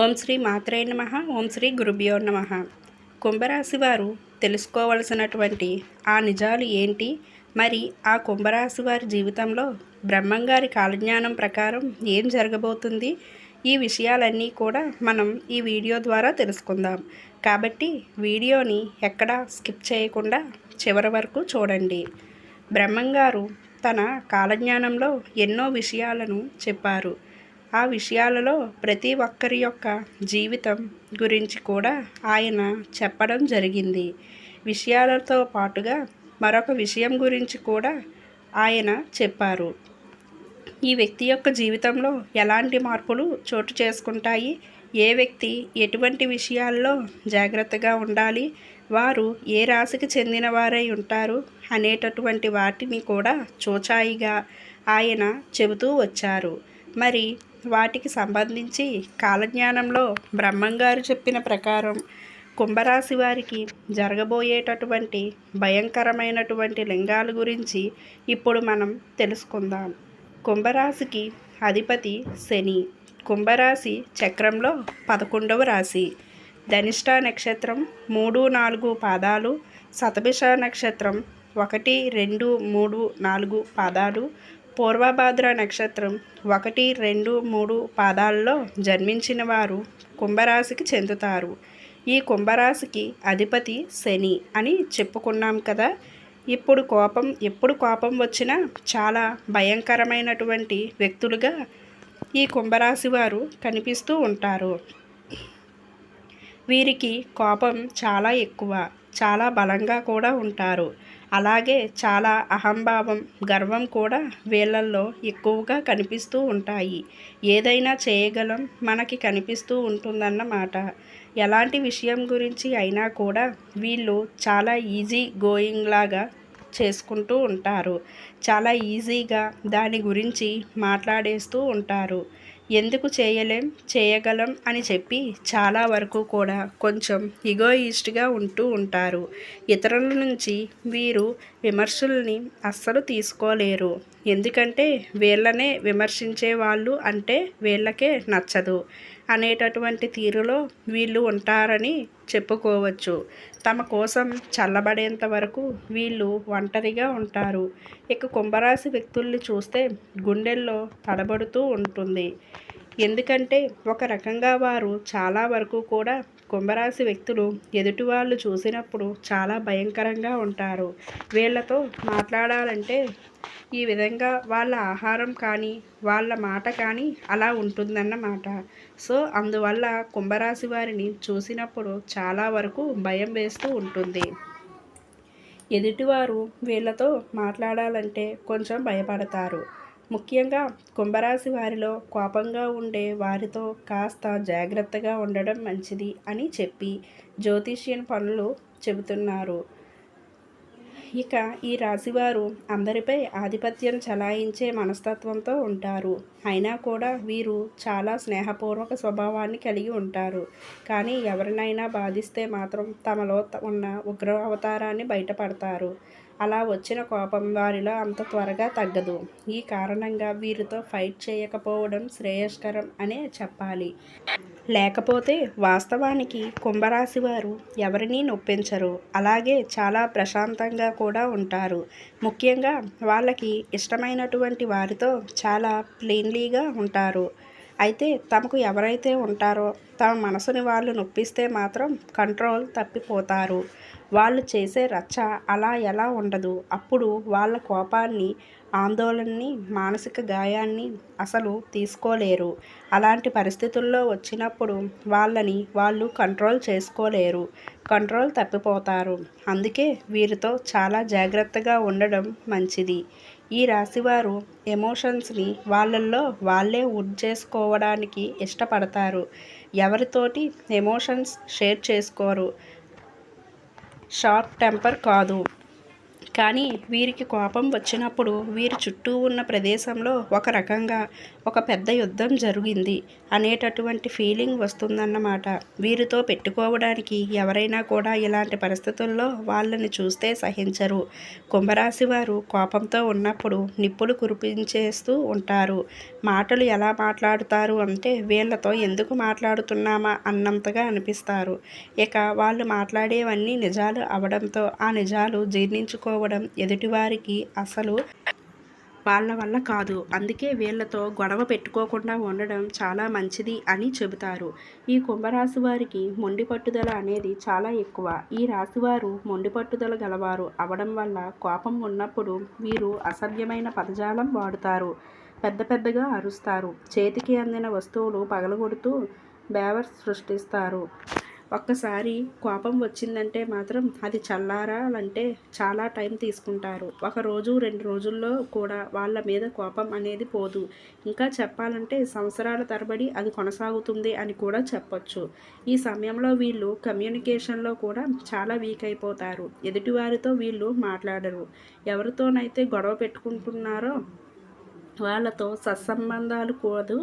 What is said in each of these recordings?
ఓం శ్రీ మాత్రే నమ ఓం శ్రీ గురుభ్యో నమ. కుంభరాశి వారు తెలుసుకోవలసినటువంటి ఆ నిజాలు ఏంటి? మరి ఆ కుంభరాశి వారి జీవితంలో బ్రహ్మంగారి కాలజ్ఞానం ప్రకారం ఏం జరగబోతుంది? ఈ విషయాలన్నీ కూడా మనం ఈ వీడియో ద్వారా తెలుసుకుందాం. కాబట్టి వీడియోని ఎక్కడా స్కిప్ చేయకుండా చివరి వరకు చూడండి. బ్రహ్మంగారు తన కాలజ్ఞానంలో ఎన్నో విషయాలను చెప్పారు. ఆ విషయాలలో ప్రతి ఒక్కరి యొక్క జీవితం గురించి కూడా ఆయన చెప్పడం జరిగింది. విషయాలతో పాటుగా మరొక విషయం గురించి కూడా ఆయన చెప్పారు. ఈ వ్యక్తి యొక్క జీవితంలో ఎలాంటి మార్పులు చోటు చేసుకుంటాయి? ఏ వ్యక్తి ఎటువంటి విషయాల్లో జాగ్రత్తగా ఉండాలి? వారు ఏ రాశికి చెందిన వారై ఉంటారు? అనేటటువంటి వాటిని కూడా చూచాయిగా ఆయన చెబుతూ వచ్చారు. మరి వాటికి సంబంధించి కాలజ్ఞానంలో బ్రహ్మంగారు చెప్పిన ప్రకారం కుంభరాశి వారికి జరగబోయేటటువంటి భయంకరమైనటువంటి లింగాల గురించి ఇప్పుడు మనం తెలుసుకుందాం. కుంభరాశికి అధిపతి శని. కుంభరాశి చక్రంలో పదకొండవ రాశి. ధనిష్ట నక్షత్రం మూడు నాలుగు పాదాలు శతభిష నక్షత్రం ఒకటి రెండు మూడు నాలుగు పాదాలు పూర్వభాద్ర నక్షత్రం ఒకటి రెండు మూడు పాదాల్లో జన్మించిన వారు కుంభరాశికి చెందుతారు. ఈ కుంభరాశికి అధిపతి శని అని చెప్పుకున్నాం కదా. ఇప్పుడు కోపం ఎప్పుడు కోపం వచ్చినా చాలా భయంకరమైనటువంటి వ్యక్తులుగా ఈ కుంభరాశి వారు కనిపిస్తూ ఉంటారు. వీరికి కోపం చాలా ఎక్కువ చాలా బలంగా కూడా ఉంటారు. అలాగే చాలా అహంభావం గర్వం కూడా వీళ్ళల్లో ఎక్కువగా కనిపిస్తూ ఉంటాయి. ఏదైనా చేయగలం మనకి కనిపిస్తూ ఉంటుందన్నమాట. ఎలాంటి విషయం గురించి అయినా కూడా వీళ్ళు చాలా ఈజీ గోయింగ్ లాగా చేసుకుంటూ ఉంటారు. చాలా ఈజీగా దాని గురించి మాట్లాడేస్తూ ఉంటారు. ఎందుకు చేయలేం చేయగలం అని చెప్పి చాలా వరకు కూడా కొంచెం ఇగోయిస్ట్గా ఉంటూ ఉంటారు. ఇతరుల నుంచి వీరు విమర్శల్ని అస్సలు తీసుకోలేరు. ఎందుకంటే వీళ్ళనే విమర్శించే వాళ్ళు అంటే వీళ్ళకే నచ్చదు. అనేటటువంటి తీరులో వీళ్ళు ఉంటారని చెప్పుకోవచ్చు. తమ కోసం చల్లబడేంత వరకు వీళ్ళు ఒంటరిగా ఉంటారు. ఇక కుంభరాశి వ్యక్తుల్ని చూస్తే గుండెల్లో తడబడుతూ ఉంటుంది. ఎందుకంటే ఒక రకంగా వారు చాలా వరకు కూడా కుంభరాశి వ్యక్తులు ఎదుటి వాళ్ళు చూసినప్పుడు చాలా భయంకరంగా ఉంటారు. వీళ్ళతో మాట్లాడాలంటే ఈ విధంగా వాళ్ళ ఆహారం కానీ వాళ్ళ మాట కానీ అలా ఉంటుందన్నమాట. సో అందువల్ల కుంభరాశి వారిని చూసినప్పుడు చాలా వరకు భయం వేస్తూ ఉంటుంది. ఎదుటివారు వీళ్ళతో మాట్లాడాలంటే కొంచెం భయపడతారు. ముఖ్యంగా కుంభరాశి వారిలో కోపంగా ఉండే వారితో కాస్త జాగ్రత్తగా ఉండడం మంచిది అని చెప్పి జ్యోతిష్యన్ పనులు చెబుతున్నారు. ఇక ఈ రాశివారు అందరిపై ఆధిపత్యం చలాయించే మనస్తత్వంతో ఉంటారు. అయినా కూడా వీరు చాలా స్నేహపూర్వక స్వభావాన్ని కలిగి ఉంటారు. కానీ ఎవరినైనా బాధిస్తే మాత్రం తమలో ఉన్న ఉగ్ర అవతారాన్ని బయటపడతారు. అలా వచ్చిన కోపం వారిలో అంత త్వరగా తగ్గదు. ఈ కారణంగా వీరితో ఫైట్ చేయకపోవడం శ్రేయస్కరం అనే చెప్పాలి. లేకపోతే వాస్తవానికి కుంభరాశి వారు ఎవరినీ నొప్పించరు. అలాగే చాలా ప్రశాంతంగా కూడా ఉంటారు. ముఖ్యంగా వాళ్ళకి ఇష్టమైనటువంటి వారితో చాలా ప్లెయిన్లీగా ఉంటారు. అయితే తమకు ఎవరైతే ఉంటారో తమ మనసుని వాళ్ళు నొప్పిస్తే మాత్రం కంట్రోల్ తప్పిపోతారు. వాళ్ళు చేసే రచ్చ అలా ఎలా ఉండదు. అప్పుడు వాళ్ళ కోపాన్ని ఆందోళనని మానసిక గాయాన్ని అసలు తీసుకోలేరు. అలాంటి పరిస్థితుల్లో వచ్చినప్పుడు వాళ్ళని వాళ్ళు కంట్రోల్ చేసుకోలేరు. కంట్రోల్ తప్పిపోతారు. అందుకే వీరితో చాలా జాగ్రత్తగా ఉండడం మంచిది. ఈ రాశివారు ఎమోషన్స్ని వాళ్ళల్లో వాళ్ళే వుడ్ చేసుకోవడానికి ఇష్టపడతారు. ఎవరితోటి ఎమోషన్స్ షేర్ చేసుకోరు. షార్ట్ టెంపర్ కాదు. కానీ వీరికి కోపం వచ్చినప్పుడు వీరి చుట్టూ ఉన్న ప్రదేశంలో ఒక రకంగా ఒక పెద్ద యుద్ధం జరిగింది అనేటటువంటి ఫీలింగ్ వస్తుందన్నమాట. వీరితో పెట్టుకోవడానికి ఎవరైనా కూడా ఇలాంటి పరిస్థితుల్లో వాళ్ళని చూస్తే సహించరు. కుంభరాశి వారు కోపంతో ఉన్నప్పుడు నిప్పులు కురిపించేస్తూ ఉంటారు. మాటలు ఎలా మాట్లాడుతారు అంటే వీళ్ళతో ఎందుకు మాట్లాడుతున్నామా అన్నంతగా అనిపిస్తారు. ఇక వాళ్ళు మాట్లాడేవన్నీ నిజాలు అవడంతో ఆ నిజాలు చేసుకోవడం ఎదుటివారికి అసలు వాళ్ళ వల్ల కాదు. అందుకే వీళ్ళతో గొడవ పెట్టుకోకుండా ఉండడం చాలా మంచిది అని చెబుతారు. ఈ కుంభరాశి వారికి మొండి పట్టుదల అనేది చాలా ఎక్కువ. ఈ రాశివారు మొండి పట్టుదల గలవారు అవడం వల్ల కోపం ఉన్నప్పుడు వీరు అసభ్యమైన పదజాలం వాడుతారు. పెద్ద పెద్దగా అరుస్తారు. చేతికి అందిన వస్తువులు పగలగొడుతూ బేవర్స్ సృష్టిస్తారు. ఒక్కసారి కోపం వచ్చిందంటే మాత్రం అది చల్లారాలంటే చాలా టైం తీసుకుంటారు. ఒక రోజు రెండు రోజుల్లో కూడా వాళ్ళ మీద కోపం అనేది పోదు. ఇంకా చెప్పాలంటే సంవత్సరాల తరబడి అది కొనసాగుతుంది అని కూడా చెప్పొచ్చు. ఈ సమయంలో వీళ్ళు కమ్యూనికేషన్లో కూడా చాలా వీక్ అయిపోతారు. ఎదుటివారితో వీళ్ళు మాట్లాడరు. ఎవరితోనైతే గొడవ పెట్టుకుంటున్నారో వాళ్ళతో సత్సంబంధాలు కూడదు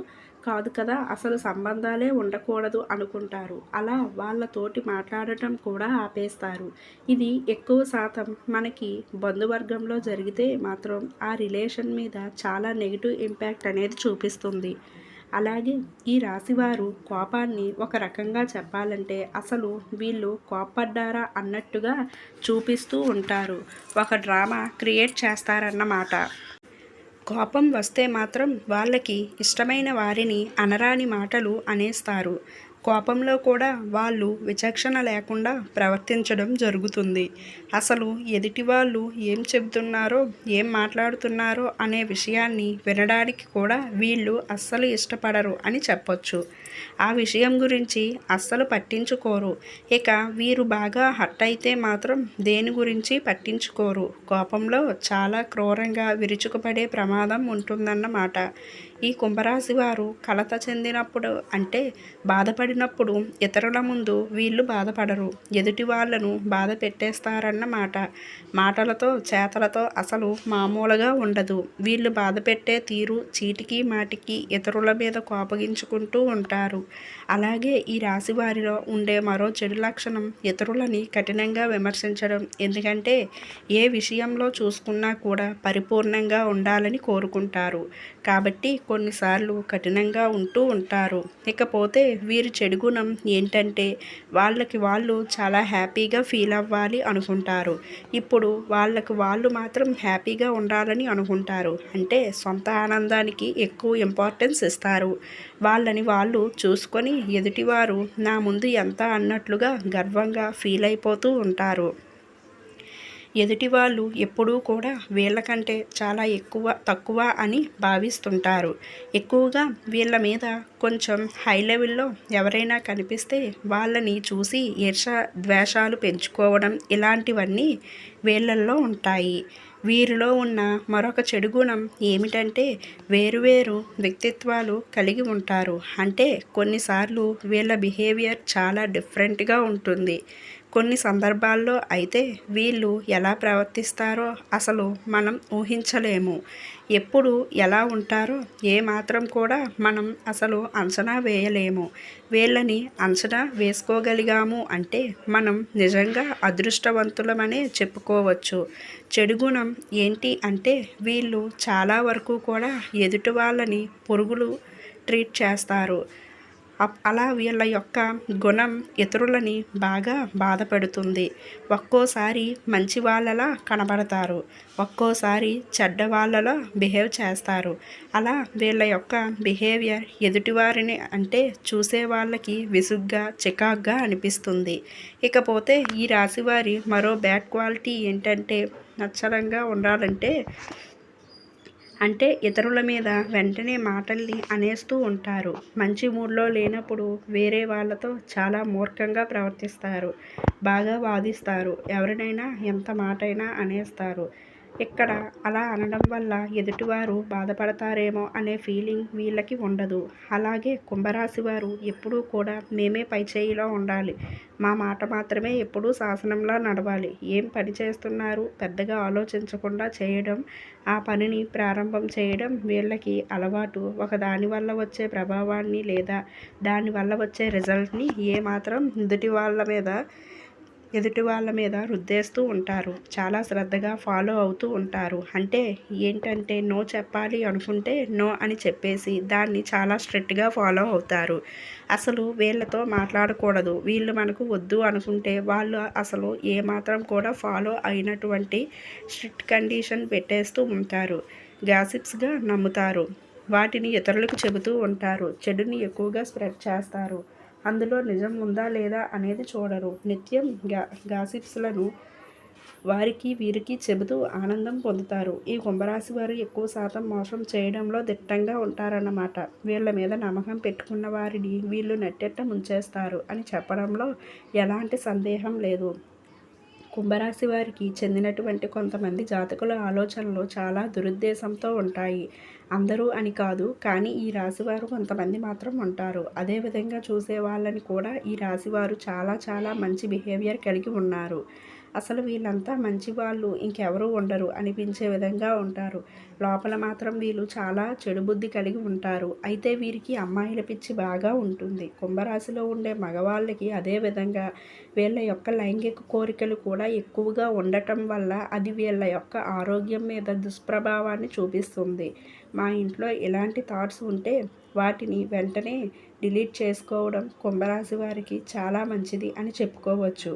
కాదు కదా అసలు సంబంధాలే ఉండకూడదు అనుకుంటారు. అలా వాళ్ళతోటి మాట్లాడటం కూడా ఆపేస్తారు. ఇది ఎక్కువ శాతం మనకి బంధువర్గంలో జరిగితే మాత్రం ఆ రిలేషన్ మీద చాలా నెగిటివ్ ఇంపాక్ట్ అనేది చూపిస్తుంది. అలాగే ఈ రాశివారు కోపాన్ని ఒక రకంగా చెప్పాలంటే అసలు వీళ్ళు కోపడ్డారా అన్నట్టుగా చూపిస్తూ ఉంటారు. ఒక డ్రామా క్రియేట్ చేస్తారన్నమాట. కోపం వస్తే మాత్రం వాళ్ళకి ఇష్టమైన వారిని అనరాని మాటలు అనేస్తారు. కోపంలో కూడా వాళ్ళు విచక్షణ లేకుండా ప్రవర్తించడం జరుగుతుంది. అసలు ఎదుటి వాళ్ళు ఏం చెబుతున్నారో ఏం మాట్లాడుతున్నారో అనే విషయాన్ని వినడానికి కూడా వీళ్ళు అస్సలు ఇష్టపడరు అని చెప్పొచ్చు. ఆ విషయం గురించి అస్సలు పట్టించుకోరు. ఇక వీరు బాగా హట్ అయితే మాత్రం దేని గురించి పట్టించుకోరు. కోపంలో చాలా క్రూరంగా విరుచుకుపడే ప్రమాదం ఉంటుందన్నమాట. ఈ కుంభరాశి వారు కలత చెందినప్పుడు అంటే బాధపడినప్పుడు ఇతరుల ముందు వీళ్ళు బాధపడరు. ఎదుటి వాళ్ళను బాధ పెట్టేస్తారన్నమాట మాటలతో చేతలతో అసలు మామూలుగా ఉండదు. వీళ్ళు బాధ పెట్టే తీరు చీటికి మాటికి ఇతరుల మీద కోపగించుకుంటూ ఉంటారు. అలాగే ఈ రాశి వారిలో ఉండే మరో చెడు లక్షణం ఇతరులని కఠినంగా విమర్శించడం. ఎందుకంటే ఏ విషయంలో చూసుకున్నా కూడా పరిపూర్ణంగా ఉండాలని కోరుకుంటారు. కాబట్టి కొన్నిసార్లు కఠినంగా ఉంటూ ఉంటారు. ఇకపోతే వీరి చెడు గుణం ఏంటంటే వాళ్ళకి వాళ్ళు చాలా హ్యాపీగా ఫీల్ అవ్వాలి అనుకుంటారు. ఇప్పుడు వాళ్ళకి వాళ్ళు మాత్రం హ్యాపీగా ఉండాలని అనుకుంటారు. అంటే సొంత ఆనందానికి ఎక్కువ ఇంపార్టెన్స్ ఇస్తారు. వాళ్ళని వాళ్ళు చూసుకొని ఎదుటివారు నా ముందు ఎంత అన్నట్లుగా గర్వంగా ఫీల్ అయిపోతూ ఉంటారు. ఎదుటివాళ్ళు ఎప్పుడూ కూడా వీళ్ళకంటే చాలా ఎక్కువ తక్కువ అని భావిస్తుంటారు. ఎక్కువగా వీళ్ళ మీద కొంచెం హై లెవెల్లో ఎవరైనా కనిపిస్తే వాళ్ళని చూసి ఈర్ష ద్వేషాలు పెంచుకోవడం ఇలాంటివన్నీ వీళ్ళల్లో ఉంటాయి. వీరిలో ఉన్న మరొక చెడు గుణం ఏమిటంటే వేరువేరు వ్యక్తిత్వాలు కలిగి ఉంటారు. అంటే కొన్నిసార్లు వీళ్ళ బిహేవియర్ చాలా డిఫరెంట్గా ఉంటుంది. కొన్ని సందర్భాల్లో అయితే వీళ్ళు ఎలా ప్రవర్తిస్తారో అసలు మనం ఊహించలేము. ఎప్పుడు ఎలా ఉంటారో ఏమాత్రం కూడా మనం అసలు అంచనా వేయలేము. వీళ్ళని అంచనా వేసుకోగలిగాము అంటే మనం నిజంగా అదృష్టవంతులమనే చెప్పుకోవచ్చు. చెడు గుణం ఏంటి అంటే వీళ్ళు చాలా వరకు కూడా ఎదుటి వాళ్ళని పురుగులు ట్రీట్ చేస్తారు. అలా వీళ్ళ యొక్క గుణం ఇతరులని బాగా బాధపడుతుంది. ఒక్కోసారి మంచి వాళ్ళలా కనబడతారు. ఒక్కోసారి చెడ్డ వాళ్ళలో బిహేవ్ చేస్తారు. అలా వీళ్ళ యొక్క బిహేవియర్ ఎదుటివారిని అంటే చూసే వాళ్ళకి విసుగ్గా చికాగ్గా అనిపిస్తుంది. ఇకపోతే ఈ రాశివారి మరో బ్యాడ్ క్వాలిటీ ఏంటంటే నచ్చలంగా ఉండాలంటే అంటే ఇతరుల మీద వెంటనే మాటల్ని అనేస్తూ ఉంటారు. మంచి మూడ్లో లేనప్పుడు వేరే వాళ్ళతో చాలా మూర్ఖంగా ప్రవర్తిస్తారు. బాగా వాదిస్తారు. ఎవరినైనా ఎంత మాటైనా అనేస్తారు. ఇక్కడ అలా అనడం వల్ల ఎదుటివారు బాధపడతారేమో అనే ఫీలింగ్ వీళ్ళకి ఉండదు. అలాగే కుంభరాశి వారు ఎప్పుడూ కూడా మేమే పైచేయిలో ఉండాలి. మా మాట మాత్రమే ఎప్పుడూ శాసనంలా నడవాలి. ఏం పని చేస్తున్నారు? పెద్దగా ఆలోచించకుండా చేయడం ఆ పనిని ప్రారంభం చేయడం వీళ్ళకి అలవాటు. ఒక దాని వల్ల వచ్చే ప్రభావాన్ని లేదా దానివల్ల వచ్చే రిజల్ట్ని ఏమాత్రం ఎదుటి వాళ్ళ మీద ఎదుటి వాళ్ళ మీద రుద్దేస్తూ ఉంటారు. చాలా శ్రద్ధగా ఫాలో అవుతూ ఉంటారు. అంటే ఏంటంటే నో చెప్పాలి అనుకుంటే నో అని చెప్పేసి దాన్ని చాలా స్ట్రిక్ట్గా ఫాలో అవుతారు. అసలు వీళ్ళతో మాట్లాడకూడదు. వీళ్ళు మనకు వద్దు అనుకుంటే వాళ్ళు అసలు ఏమాత్రం కూడా ఫాలో అయినటువంటి స్ట్రిక్ట్ కండిషన్ పెట్టేస్తూ ఉంటారు. గ్యాసిప్స్గా నమ్ముతారు. వాటిని ఇతరులకు చెబుతూ ఉంటారు. చెడుని ఎక్కువగా స్ప్రెడ్ చేస్తారు. అందులో నిజం ఉందా లేదా అనేది చూడరు. నిత్యం గా గాసిప్స్లను వారికి వీరికి చెబుతూ ఆనందం పొందుతారు. ఈ కుంభరాశి వారు ఎక్కువ శాతం మోసం చేయడంలో దిట్టంగా ఉంటారన్నమాట. వీళ్ళ మీద నమ్మకం పెట్టుకున్న వారిని వీళ్ళు నెట్టెట్ట ముంచేస్తారు అని చెప్పడంలో ఎలాంటి సందేహం లేదు. కుంభరాశి వారికి చెందినటువంటి కొంతమంది జాతకుల ఆలోచనలు చాలా దురుద్దేశంతో ఉంటాయి. అందరూ అని కాదు కానీ ఈ రాశివారు కొంతమంది మాత్రం ఉంటారు. అదేవిధంగా చూసే వాళ్ళని కూడా ఈ రాశివారు చాలా చాలా మంచి బిహేవియర్ కలిగి ఉన్నారు. అసలు వీళ్ళంతా మంచి వాళ్ళు ఇంకెవరూ ఉండరు అనిపించే విధంగా ఉంటారు. లోపల మాత్రం వీళ్ళు చాలా చెడు బుద్ధి కలిగి ఉంటారు. అయితే వీరికి అమ్మాయిల పిచ్చి బాగా ఉంటుంది. కుంభరాశిలో ఉండే మగవాళ్ళకి అదే విధంగా వీళ్ళ యొక్క లైంగిక కోరికలు కూడా ఎక్కువగా ఉండటం వల్ల అది వీళ్ళ యొక్క ఆరోగ్యం మీద దుష్ప్రభావాన్ని చూపిస్తుంది. మా ఇంట్లో ఇలాంటి థాట్స్ ఉంటే వాటిని వెంటనే డిలీట్ చేసుకోవడం కుంభరాశి వారికి చాలా మంచిది అని చెప్పుకోవచ్చు.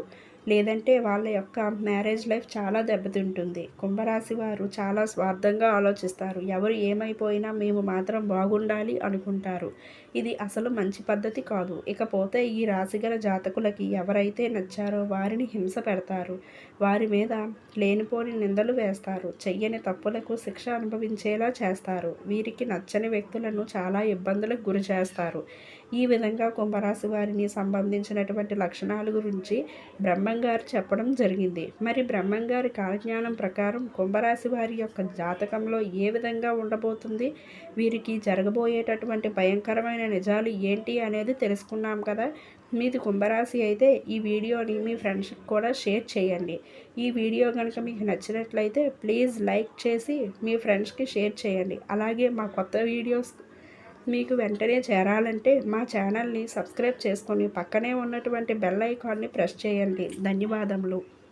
లేదంటే వాళ్ళ యొక్క మ్యారేజ్ లైఫ్ చాలా దెబ్బతింటుంది. కుంభరాశి వారు చాలా స్వార్థంగా ఆలోచిస్తారు. ఎవరు ఏమైపోయినా మేము మాత్రం బాగుండాలి అనుకుంటారు. ఇది అసలు మంచి పద్ధతి కాదు. ఇకపోతే ఈ రాశిగల జాతకులకి ఎవరైతే నచ్చారో వారిని హింస పెడతారు. వారి మీద లేనిపోని నిందలు వేస్తారు. చెయ్యని తప్పులకు శిక్ష అనుభవించేలా చేస్తారు. వీరికి నచ్చని వ్యక్తులను చాలా ఇబ్బందులకు గురి చేస్తారు. ఈ విధంగా కుంభరాశి వారిని సంబంధించినటువంటి లక్షణాల గురించి బ్రహ్మంగారు చెప్పడం జరిగింది. మరి బ్రహ్మంగారి కాలజ్ఞానం ప్రకారం కుంభరాశి వారి యొక్క జాతకంలో ఏ విధంగా ఉండబోతుంది? వీరికి జరగబోయేటటువంటి భయంకరమైన నిజాలు ఏంటి అనేది తెలుసుకున్నాం కదా? మీది కుంభరాశి అయితే ఈ వీడియోని మీ ఫ్రెండ్స్కి కూడా షేర్ చేయండి. ఈ వీడియో కనుక మీకు నచ్చినట్లయితే ప్లీజ్ లైక్ చేసి మీ ఫ్రెండ్స్కి షేర్ చేయండి. అలాగే మా కొత్త వీడియోస్ మీకు వెంటనే చేరాలంటే మా ఛానల్ని సబ్స్క్రైబ్ చేసుకొని పక్కనే ఉన్నటువంటి బెల్ ఐకాన్ని ప్రెస్ చేయండి. ధన్యవాదములు.